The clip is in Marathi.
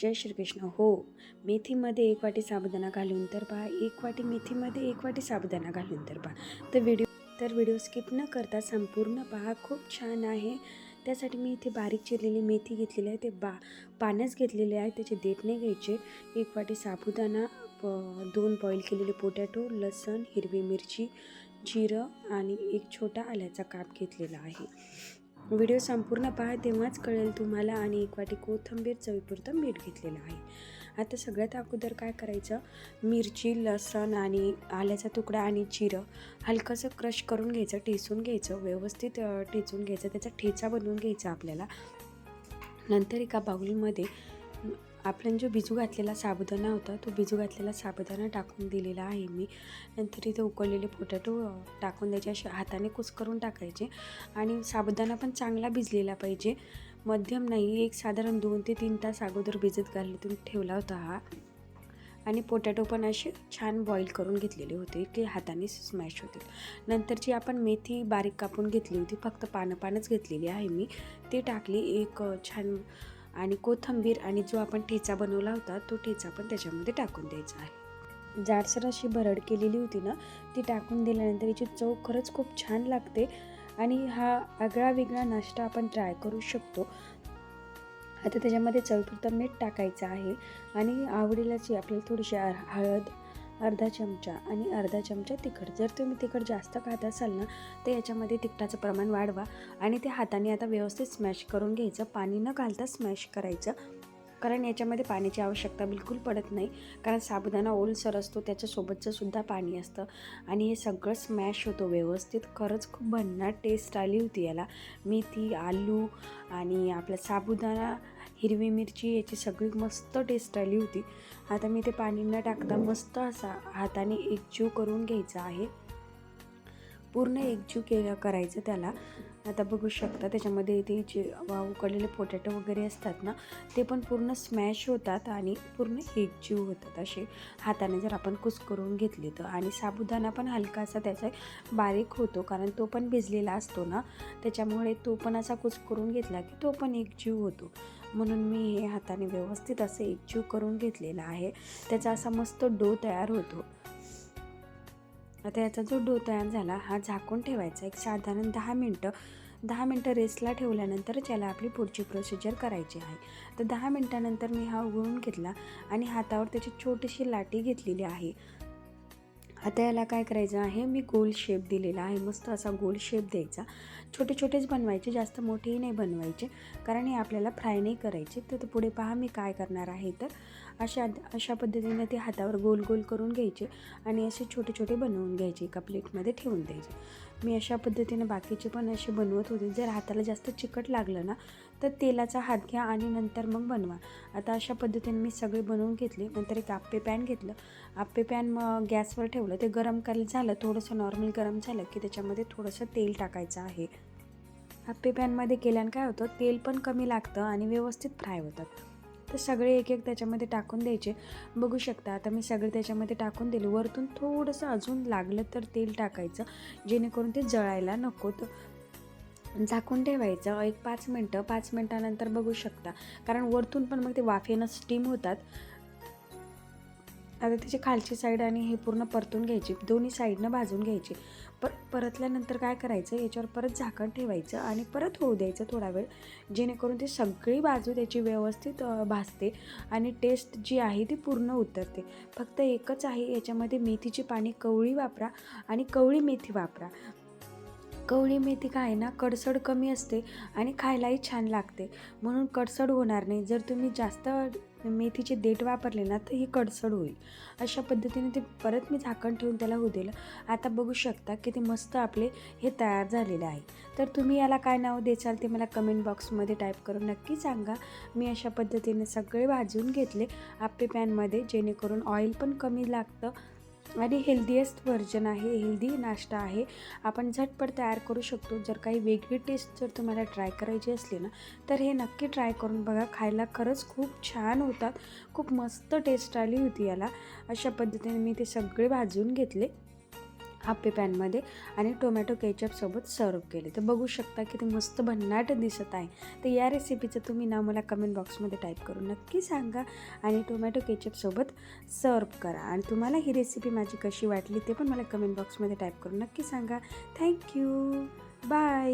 जय श्रीकृष्ण. हो मेथीमध्ये एक वाटी साबुदाणा घालून तर पहा एक वाटी मेथीमध्ये एक वाटी साबुदाणा घालून तर पहा. तर व्हिडिओ तर व्हिडिओ स्किप न करता संपूर्ण पहा खूप छान आहे. त्यासाठी मी इथे बारीक चिरलेली मेथी घेतलेली आहे ते बा पानच घेतलेले आहे त्याचे देठणे घ्यायचे. एक वाटी साबुदाणा प- दोन बॉईल केलेले पोटॅटो लसण हिरवी मिरची जिरं आणि एक छोटा आल्याचा काप घेतलेला आहे. व्हिडिओ संपूर्ण पहा तेव्हाच कळेल तुम्हाला आणि एक वाटी कोथिंबीर चवीपुरतं मीठ घेतलेलं आहे. आता सगळ्यात अगोदर काय करायचं? मिरची लसण आणि आल्याचा तुकडा आणि जिरं हलकंसं क्रश करून घ्यायचं ठेचून घ्यायचं व्यवस्थित ठेचून घ्यायचं त्याचा ठेचा बनवून घ्यायचा आपल्याला. नंतर एका बाउलमध्ये आपण जो बिजू घातलेला साबुदाणा होता तो बिजू घातलेला साबुदाणा टाकून दिलेला आहे मी. नंतर इथे उकळलेले पोटॅटो टाकून द्यायचे असे हाताने कुस्करून टाकायचे. आणि साबुदाणा पण चांगला भिजलेला पाहिजे. मध्यम नाही एक साधारण दोन ते तीन तास अगोदर भिजत घालून ठेवला होता हा. आणि पोटॅटो पण असे छान बॉईल करून घेतलेले होते की हाताने स्मॅश होते. नंतर जी आपण मेथी बारीक कापून घेतली होती फक्त पानं पानच घेतलेली आहे मी. ती टाकली एक छान आणि कोथिंबीर आणि जो आपण ठेचा बनवला होता तो ठेचा पण त्याच्यामध्ये टाकून द्यायचा आहे. जाडसर अशी भरड केलेली होती ना ती टाकून दिल्यानंतर याची चव खरंच खूप छान लागते आणि हा आगळा वेगळा नाश्ता आपण ट्राय करू शकतो. आता त्याच्यामध्ये चवीपुरतं मीठ टाकायचं आहे आणि आवडीलाची आपल्याला थोडीशी हळद अर्धा चमचा आणि अर्धा चमचा तिखट. जर तुम्ही तिखट जास्त खात असाल ना तर याच्यामध्ये तिखटाचं प्रमाण वाढवा आणि ते हाताने आता व्यवस्थित स्मॅश करून घ्यायचं. पाणी न घालता स्मॅश करायचं. कारण याच्यामध्ये पाण्याची आवश्यकता बिलकुल पडत नाही. कारण साबुदाणा ओलसर असतो त्याच्यासोबतचं सुद्धा पाणी असतं. आणि हे सगळं स्मॅश होतो व्यवस्थित. खरंच खूप भन्नाट टेस्ट आली होती याला. मेथी आलू आणि आपला साबुदाणा हिरवी मिरची याची सगळी मस्त टेस्ट आली होती. आता मी ते पाणी न टाकता मस्त असा हाताने एकजीव करून घ्यायचा आहे. पूर्ण एकजीव केलं करायचं त्याला. आता बघू शकता त्याच्यामध्ये ते जे उकडलेले पोटॅटो वगैरे असतात ना ते पण पूर्ण स्मॅश होतात आणि पूर्ण एकजीव होतात असे. हाताने जर आपण कुस करून घेतले तर. आणि साबुदाणा पण हलकासा त्याचा बारीक होतो कारण तो पण भिजलेला असतो ना. त्याच्यामुळे तो पण असा कुस करून घेतला की तो पण एकजीव होतो. म्हणून मी हे हाताने व्यवस्थित असं एकजीव करून घेतलेला आहे. त्याचा असा मस्त डो तयार होतो. आता याचा जो डो तयार झाला हा झाकून ठेवायचा. एक साधारण दहा मिनटं दहा मिनटं रेस्टला ठेवल्यानंतर त्याला आपली पुढची प्रोसिजर करायची आहे. तर दहा मिनटानंतर मी हा उघडून घेतला आणि हातावर त्याची छोटीशी लाटी घेतलेली आहे. आता याला काय करायचं आहे? मी गोल शेप दिलेला आहे. मस्त असा गोल शेप द्यायचा. छोटे छोटेच बनवायचे जास्त मोठेही नाही बनवायचे. कारण हे आपल्याला फ्राय नाही करायचे. तर ते पुढे पहा मी काय करणार आहे तर. अशा अशा पद्धतीने ते हातावर गोल गोल करून घ्यायचे आणि असे छोटे छोटे बनवून घ्यायचे एका प्लेटमध्ये ठेवून द्यायचे. मी अशा पद्धतीने बाकीचे पण असे बनवत होते. जर हाताला जास्त चिकट लागलं ना तर तेलाचा हात घ्या आणि नंतर मग बनवा. आता अशा पद्धतीने मी सगळे बनवून घेतले. नंतर एक आप्पे पॅन घेतलं. आप्पे पॅन मग गॅसवर ठेवलं. ते गरम करायला झालं थोडंसं नॉर्मल गरम झालं की त्याच्यामध्ये थोडंसं तेल टाकायचं आहे. आप्पे पॅनमध्ये केल्यानं काय होतं? तेल पण कमी लागतं आणि व्यवस्थित फ्राय होतात. तर सगळे एक एक त्याच्यामध्ये टाकून द्यायचे. बघू शकता आता मी सगळे त्याच्यामध्ये टाकून दिले. वरतून थोडंसं अजून लागलं तर तेल टाकायचं जेणेकरून ते जळायला नको. तर झाकून ठेवायचं एक पाच मिनटं. पाच मिनटानंतर बघू शकता. कारण वरतून पण मग ते वाफेनं स्टीम होतात. आता त्याची खालची साईड आणि हे पूर्ण परतून घ्यायची दोन्ही साईडनं भाजून घ्यायची. पर परतल्यानंतर काय करायचं याच्यावर परत झाकण ठेवायचं आणि परत होऊ द्यायचं थोडा वेळ. जेणेकरून ती सगळी बाजू त्याची व्यवस्थित भासते भाजते आणि टेस्ट जी आहे ती पूर्ण उतरते. फक्त एकच आहे याच्यामध्ये मेथीची पाणी कवळी वापरा आणि कवळी मेथी वापरा. कवळी मेथी काय आहे ना कडसड कमी असते आणि खायलाही छान लागते. म्हणून कडसड होणार नाही. जर तुम्ही जास्त मेथीचे देठ वापरले ना तर हे कडसड होईल. अशा पद्धतीने ते परत मी झाकण ठेवून त्याला होऊ दिलं आता बघू शकता की ते मस्त आपले हे तयार झालेले आहे. तर तुम्ही याला काय नाव देचाल ते मला कमेंट बॉक्समध्ये टाईप करून नक्की सांगा. मी अशा पद्धतीने सगळे भाजून घेतले. आप्पे पॅनमध्ये जेणेकरून ऑइल पण कमी लागतं. आणि हेल्दीएस्ट व्हर्जन आहे हेल्दी नाश्ता आहे. आपण झटपट तयार करू शकतो. जर काही वेगळी टेस्ट जर तुम्हाला ट्राय करायची असली ना तर हे नक्की ट्राय करून बघा. खायला खरंच खूप छान होतात. खूप मस्त टेस्ट आली होती याला. अशा पद्धतीने मी ते सगळे भाजून घेतले. हापे पॅनमध्ये आणि टोमॅटो केचपसोबत सर्व केले. तर बघू शकता की ते मस्त भन्नाट दिसत आहे. तर या रेसिपीचं तुम्ही नाव मला कमेंट बॉक्समध्ये टाईप करून नक्की सांगा आणि टोमॅटो केचपसोबत सर्व करा. आणि तुम्हाला ही रेसिपी माझी कशी वाटली ते पण मला कमेंट बॉक्समध्ये टाईप करून नक्की सांगा. Thank you bye